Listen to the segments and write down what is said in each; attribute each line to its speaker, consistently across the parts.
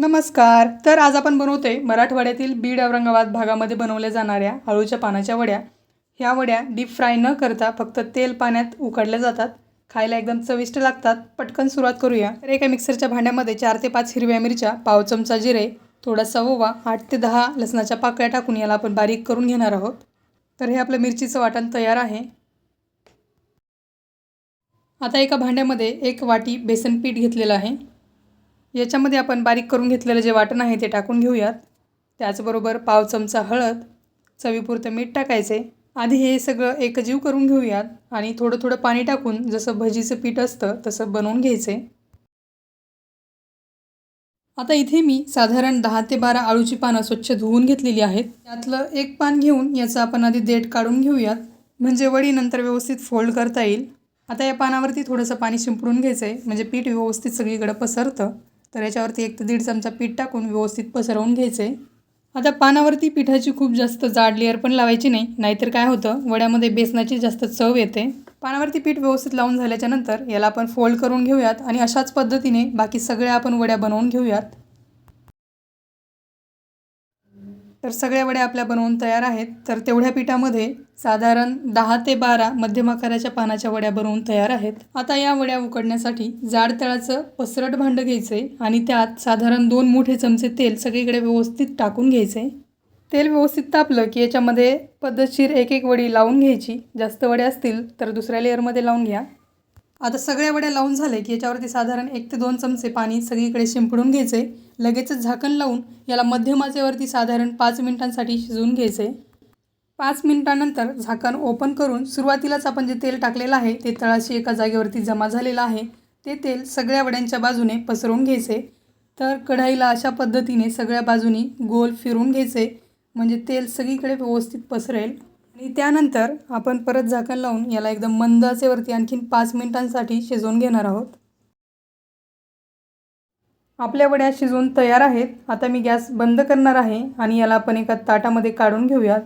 Speaker 1: नमस्कार. तर आज आपण बनवतोय मराठवाड्यातील बीड औरंगाबाद भागामध्ये बनवल्या जाणाऱ्या आळूच्या पानाच्या वड्या. ह्या वड्या डीप फ्राय न करता फक्त तेल पाण्यात उकडल्या जातात. खायला एकदम चविष्ट लागतात. पटकन सुरुवात करूया. तर एका मिक्सरच्या भांड्यामध्ये चार ते पाच हिरव्या मिरच्या पाव चमचा जिरे थोडासा ओवा आठ ते दहा लसणाच्या पाकळ्या टाकून याला आपण बारीक करून घेणार आहोत. तर हे आपलं मिरचीचं वाटण तयार आहे. आता एका भांड्यामध्ये एक वाटी बेसन पीठ घेतलेलं आहे. याच्यामध्ये आपण बारीक करून घेतलेलं जे वाटण आहे ते टाकून घेऊयात. त्याचबरोबर पाव चमचा हळद चवीपुरतं मीठ टाकायचे. आधी हे सगळं एकजीव करून घेऊयात आणि थोडं थोडं पाणी टाकून जसं भजीचं पीठ असतं तसं बनवून घ्यायचे. आता इथे मी साधारण दहा ते बारा आळूची पानं स्वच्छ धुवून घेतलेली आहेत. त्यातलं एक पान घेऊन याचं आपण आधी देठ काढून घेऊयात. म्हणजे वडी नंतर व्यवस्थित फोल्ड करता येईल. आता या पानावरती थोडंसं पाणी शिंपडून घ्यायचं आहे म्हणजे पीठ व्यवस्थित सगळीकडे पसरतं. तर याच्यावरती एक ते दीड चमचा पीठ टाकून व्यवस्थित पसरवून घ्यायचं. आहे आता पानावरती पिठाची खूप जास्त जाड लेअर पण लावायची नाही नाहीतर काय होतं वड्यामध्ये बेसनाची जास्त चव येते. पानावरती पीठ व्यवस्थित लावून झाल्याच्यानंतर याला आपण फोल्ड करून घेऊयात आणि अशाच पद्धतीने बाकी सगळ्या आपण वड्या बनवून घेऊयात. तर सगळ्या वड्या आपल्या बनवून तयार आहेत. तर तेवढ्या पिठामध्ये साधारण दहा ते बारा मध्यम आकाराच्या पानाच्या वड्या बनवून तयार आहेत. आता या वड्या उकडण्यासाठी जाड तळाचं पसरट भांडं घ्यायचं आहे आणि त्यात साधारण दोन मोठे चमचे तेल सगळीकडे व्यवस्थित टाकून घ्यायचे. तेल व्यवस्थित तापलं की याच्यामध्ये पद्धतशीर एक एक वडी लावून घ्यायची. जास्त वड्या असतील तर दुसऱ्या लेअरमध्ये लावून घ्या. आता सगळ्या वड्या लावून झाले की याच्यावरती साधारण एक ते दोन चमचे पाणी सगळीकडे शिंपडून घ्यायचे. लगेचच झाकण लावून याला मध्यमाचेवरती साधारण पाच मिनिटांसाठी शिजवून घ्यायचे. पाच मिनिटानंतर झाकण ओपन करून सुरुवातीलाच आपण जे तेल टाकलेलं आहे ते तळाशी एका जागेवरती जमा झालेलं आहे. ते तेल सगळ्या वड्यांच्या बाजूने पसरवून घ्यायचे. तर कढाईला अशा पद्धतीने सगळ्या बाजूनी गोल फिरून घ्यायचे. म्हणजे तेल सगळीकडे व्यवस्थित पसरेल. आणि त्यानंतर आपण परत झाकण लावून याला एकदम मंद आचेवरती आणखीन पाच मिनिटांसाठी शिजवून घेणार आहोत. आपल्या वड्या शिजवून तयार आहेत. आता मी गॅस बंद करणार आहे आणि याला आपण एका ताटामध्ये काढून घेऊयात.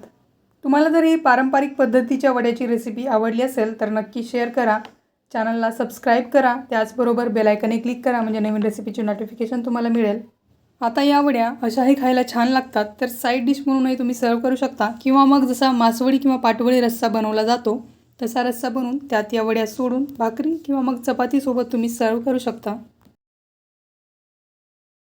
Speaker 1: तुम्हाला जर ही पारंपरिक पद्धतीच्या वड्याची रेसिपी आवडली असेल तर नक्की शेअर करा. चॅनलला सबस्क्राईब करा. त्याचबरोबर बेलायकने क्लिक करा म्हणजे नवीन रेसिपीची नोटिफिकेशन तुम्हाला मिळेल. आता या वड्या अशाही खायला छान लागतात तर साईड डिश म्हणूनही तुम्ही सर्व करू शकता. किंवा मग जसा मासवडी किंवा पाटवडी रस्सा बनवला जातो तसा रस्सा बनवून त्यात या वड्या सोडून भाकरी किंवा मग चपातीसोबत तुम्ही सर्व करू शकता.